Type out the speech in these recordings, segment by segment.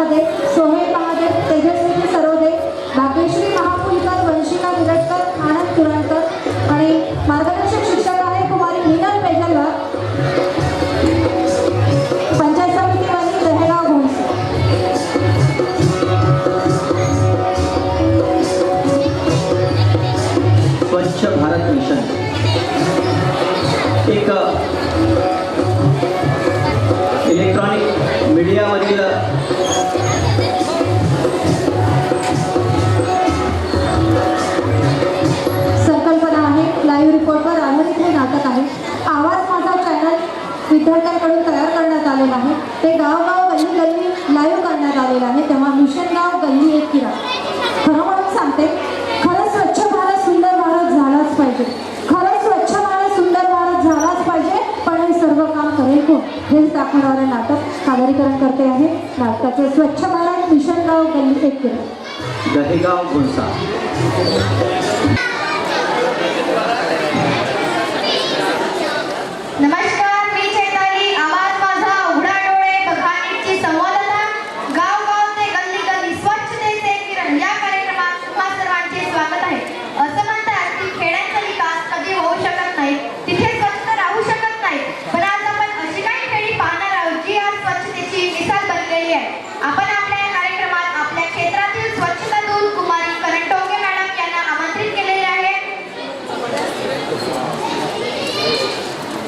महादे सोहेल महादे तेजस्वी सरोदे भाग्यश्री महापुलकर वंशिका बिरटकर आनंद कुरणकर आणि मार्गदर्शक शिक्षक आहे कुमारी मिनल पेजलवार. पंचायत समितीवाली स्वच्छ भारत एक uh, इलेक्ट्रॉनिक मीडियामधील विद्यार्थ्यांकडून तयार करण्यात आलेलं आहे. ते गावगाव गल्ली गल्ली लाईव्ह करण्यात आलेलं आहे. तेव्हा मिशन गाव गल्ली एक किरा. खरं म्हणून सांगते खरं स्वच्छ भारत सुंदर भारत झालाच पाहिजे. खरं स्वच्छ भारत सुंदर भारत झालाच पाहिजे पण हे सर्व काम करेल कोण? हेच दाखवणारे नाटक सादरीकरण करते आहे. नाटकाचे स्वच्छ भारत मिशन गाव गल्ली एक किरा. दहेगाव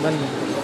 નમસ્કાર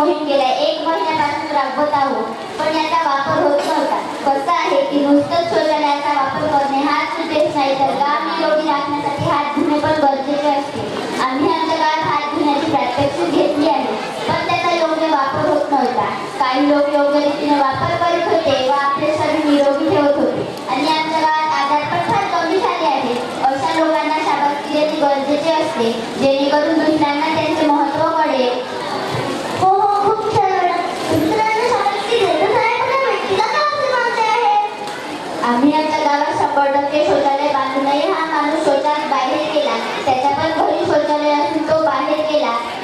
मोहित केलाय एक महिन्यापासून राबवत आहोत पण याचा वापर होत नव्हता. कसं आहे की नुसतं शौचालयाचा वापर करणे हाच सुटेच नाही तर गाव निरोगी राखण्यासाठी हात धुणे पण गरजेचे असते. आम्ही आमच्या गावात हात धुण्याची प्रात्यक्षिक घेतली आहे पण त्याचा योग्य वापर होत नव्हता. काही लोक योग्य रीतीने वापर करीत होते वा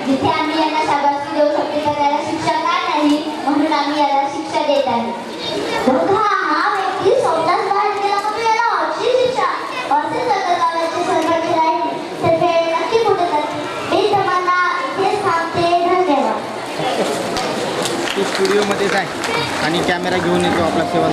जिथे आम्ही यांना शाबासकी देऊ शकतो तर त्याला शिक्षा काय नाही म्हणून आम्ही याला शिक्षा देत आहे. स्टुडिओमध्येच आहे आणि कॅमेरा घेऊन येतो आपला सेवन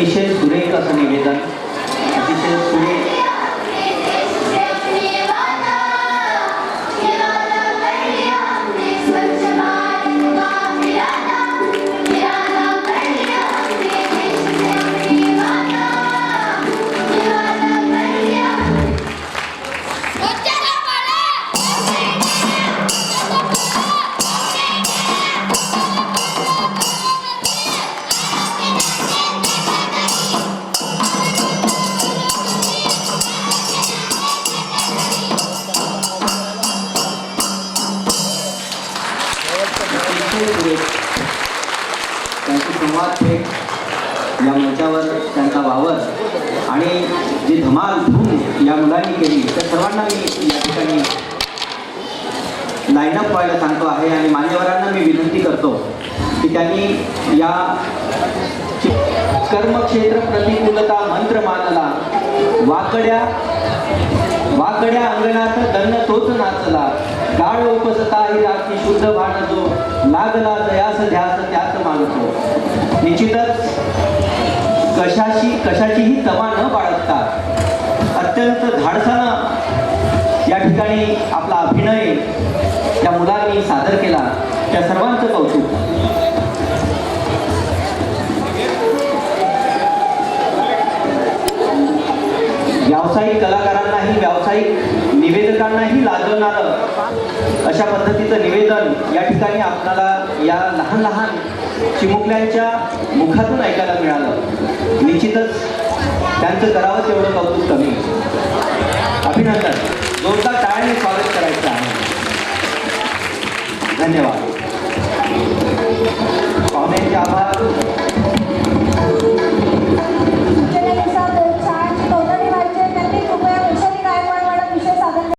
अतिशय सुरेख असं निवेदन या त्यांचा वावर. आणि जी धमाल धूम या मुलांनी केली त्या सर्वांना मी या ठिकाणी लाईनअप व्हायला सांगतो आहे आणि मान्यवरांना मी विनंती करतो की त्यांनी या कर्मक्षेत्र प्रतिकूलता मंत्र मानला वाकड्या वाकड्या अंगणात दन्न तोच नाचला. गाळ उपसता ही राखी शुद्ध भान जो लागला दयास ध्यास त्याच मानतो. निश्चितच कशाशी कशाचीही तमा न बाळगता अत्यंत धाडसानं या ठिकाणी आपला अभिनय त्या मुलांनी सादर केला. त्या सर्वांचं कौतुक. व्यावसायिक कलाकारांनाही व्यावसायिक निवेदकांनाही लाजवणारं अशा पद्धतीचं निवेदन या ठिकाणी आपल्याला या लहान लहान चिमुकल्यांच्या मुखातून ऐकायला मिळालं. निश्चितच त्यांचं करावं तेवढं कौतुक कमी अभिनंदन. जोरदार टाळ्याने स्वागत करायचं आहे. धन्यवाद. पाहुण्यांचे आभार.